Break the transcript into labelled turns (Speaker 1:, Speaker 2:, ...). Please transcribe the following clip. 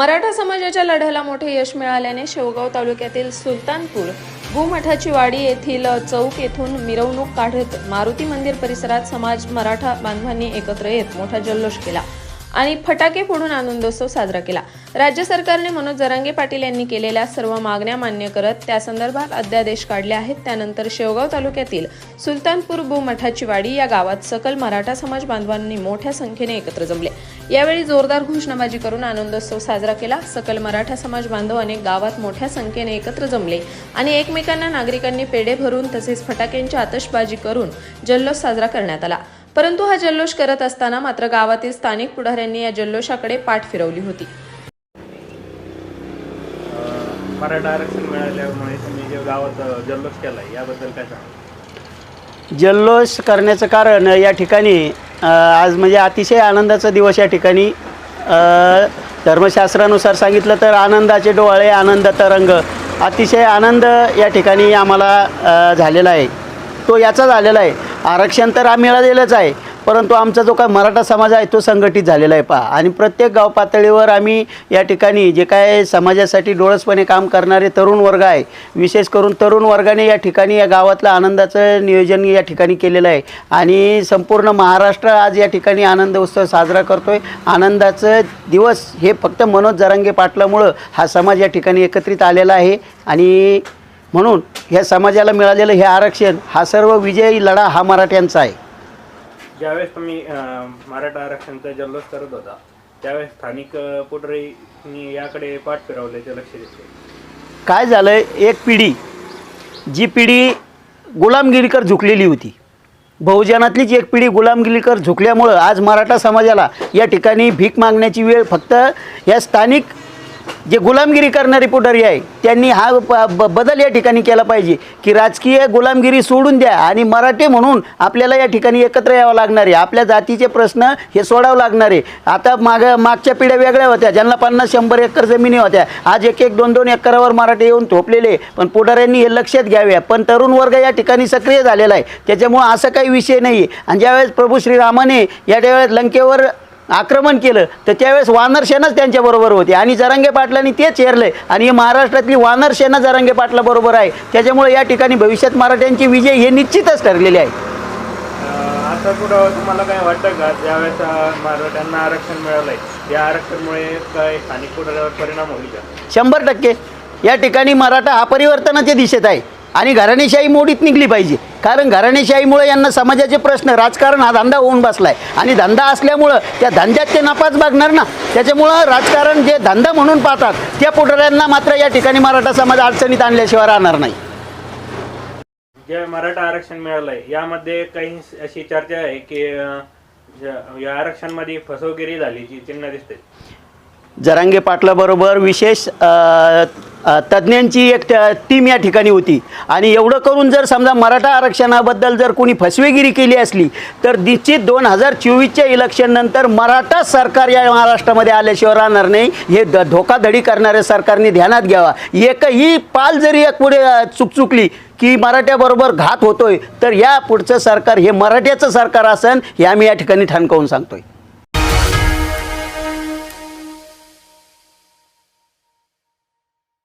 Speaker 1: मराठा समाजाच्या लढ्याला मोठे यश मिळाल्याने शेवगाव तालुक्यातील सुलतानपूर भूमठाची वाडी येथील चौक येथून मिरवणूक काढत मारुती मंदिर परिसरात समाज मराठा बांधवांनी एकत्र येत मोठा जल्लोष केला. आणि फटाके फोडून आनंदोत्सव साजरा केला. राज्य सरकारने मनोज जरांगे पाटील यांनी केलेल्या सर्व मागण्या मान्य करत त्या संदर्भात अध्यादेश काढले आहेत. त्यानंतर शेवगाव तालुक्यातील सुलतानपूर भूमठाची वाडी या गावात सकल मराठा समाज बांधवांनी मोठ्या संख्येने एकत्र जमले. यावेळी जोरदार घोषणाबाजी करून आनंदोत्सव साजरा केला. सकल मराठा समाज बांधव अनेक गावात मोठ्या संख्येने एकत्र जमले आणि एकमेकांना नागरिकांनी पेढे भरून तसेच फटाक्यांची आतषबाजी करून जल्लोष साजरा करण्यात आला. परंतु हा जल्लोष करत असताना मात्र गावातील स्थानिक पुढाऱ्यांनी या जल्लोषाकडे पाठ फिरवली होती.
Speaker 2: अं, मराठा आरक्षण मिळाल्यामुळे तुम्ही जे गावात अं, जल्लोष केलाय याबद्दल काय सांगा
Speaker 3: जल्लोष करण्याचं कारण या ठिकाणी आज म्हणजे अतिशय आनंदाचा दिवस या ठिकाणी. अ, धर्मशास्त्रानुसार सांगितलं तर आनंदाचे डोळे आनंद तरंग अतिशय आनंद या ठिकाणी आम्हाला झालेला आहे. तो याचा झालेला आहे. आरक्षण तर आम्ही मिळालेलंच आहे. परंतु आमचा जो काय मराठा समाज आहे तो संघटित झालेला आहे पहा. आणि प्रत्येक गाव पातळीवर आम्ही या ठिकाणी जे काय समाजासाठी डोळसपणे काम करणारे तरुण वर्ग आहे. विशेष करून तरुण वर्गाने या ठिकाणी या गावातलं आनंदाचं नियोजन या ठिकाणी केलेलं आहे. आणि संपूर्ण महाराष्ट्र आज या ठिकाणी आनंद उत्सव साजरा करतो आहे आनंदाचं दिवस हे फक्त मनोज जरांगे पाटलामुळं हा समाज या ठिकाणी एकत्रित आलेला आहे. आणि म्हणून ह्या समाजाला मिळालेलं हे आरक्षण हा सर्व विजयी लढा हा मराठ्यांचा आहे.
Speaker 2: ज्यावेळेस तुम्ही अं, मराठा आरक्षणचा जल्लोष करत होता त्यावेळेस स्थानिक अं, पुढारींनी याकडे पाठ फिरवल्याचे लक्ष देते
Speaker 3: काय झालं एक पिढी जी पिढी गुलामगिरीकर झुकलेली होती. बहुजनातलीच एक पिढी गुलामगिरीकर झुकल्यामुळं आज मराठा समाजाला या ठिकाणी भीक मागण्याची वेळ फक्त या स्थानिक जे गुलामगिरी करणारी पुढारी आहे त्यांनी हा ब- ब- बदल या ठिकाणी केला पाहिजे की राजकीय गुलामगिरी सोडून द्या आणि मराठी म्हणून आपल्याला या ठिकाणी एकत्र यावं लागणार आहे. आपल्या जातीचे प्रश्न हे सोडावं लागणार आहे. आता माग मागच्या पिढ्या वेगळ्या होत्या. ज्यांना पन्नास शंभर एकर जमिनी होत्या. आज एक एक दोन दोन एकरावर मराठी येऊन थोपलेले पण पुढाऱ्यांनी हे लक्षात घ्यावे. पण तरुण वर्ग या ठिकाणी सक्रिय झालेला आहे. त्याच्यामुळं असं काही विषय नाही. आणि ज्यावेळेस प्रभू श्रीरामाने या त्यावेळेस लंकेवर आक्रमण केलं. तर त्यावेळेस वानर सेनाच त्यांच्याबरोबर होती. आणि जरांगे पाटलांनी तेच चेरले आणि ही महाराष्ट्रातली वानर सेना जरांगे पाटलाबरोबर आहे. त्याच्यामुळे या ठिकाणी भविष्यात मराठ्यांची विजय हे निश्चितच ठरलेले आहे.
Speaker 2: आता पुढं तुम्हाला काय वाटतं का? ज्यावेळेस मराठ्यांना आरक्षण मिळालंय या आरक्षणमुळे काय स्थानिक परिणाम होईल का?
Speaker 3: शंभर टक्के. या ठिकाणी मराठा हा परिवर्तनाच्या दिशेत आहे. आणि घराणेशाही मोडीत निघली पाहिजे. कारण घराणेशाहीमुळे यांना समाजाचे प्रश्न राजकारण हा धंदा होऊन बसलाय. आणि धंदा असल्यामुळं त्या धंद्यात ते नफाच बघणार ना. त्याच्यामुळं राजकारण जे धंदा म्हणून पाहतात त्या पुढाऱ्यांना मात्र या ठिकाणी मराठा समाज अडचणीत आणल्याशिवाय राहणार नाही.
Speaker 2: जे मराठा आरक्षण मिळालंय यामध्ये काही अशी चर्चा आहे की या आरक्षणमध्ये फसवगिरी झालीची चिन्ह दिसते
Speaker 3: जरांगे पाटलाबरोबर विशेष तज्ज्ञांची एक टीम या ठिकाणी होती. आणि एवढं करून जर समजा मराठा आरक्षणाबद्दल जर कोणी फसवेगिरी केली असली तर निश्चित दोन हजार चोवीसच्या इलेक्शननंतर मराठा सरकार या महाराष्ट्रामध्ये आल्याशिवाय राहणार नाही. हे द धोकाधडी करणाऱ्या सरकारने ध्यानात घ्यावा. एकही पाल जरी एक पुढे चुकचुकली चुकली की मराठ्याबरोबर घात होतोय तर या पुढचं सरकार हे मराठ्याचं सरकार असन हे आम्ही या ठिकाणी ठणकावून सांगतोय.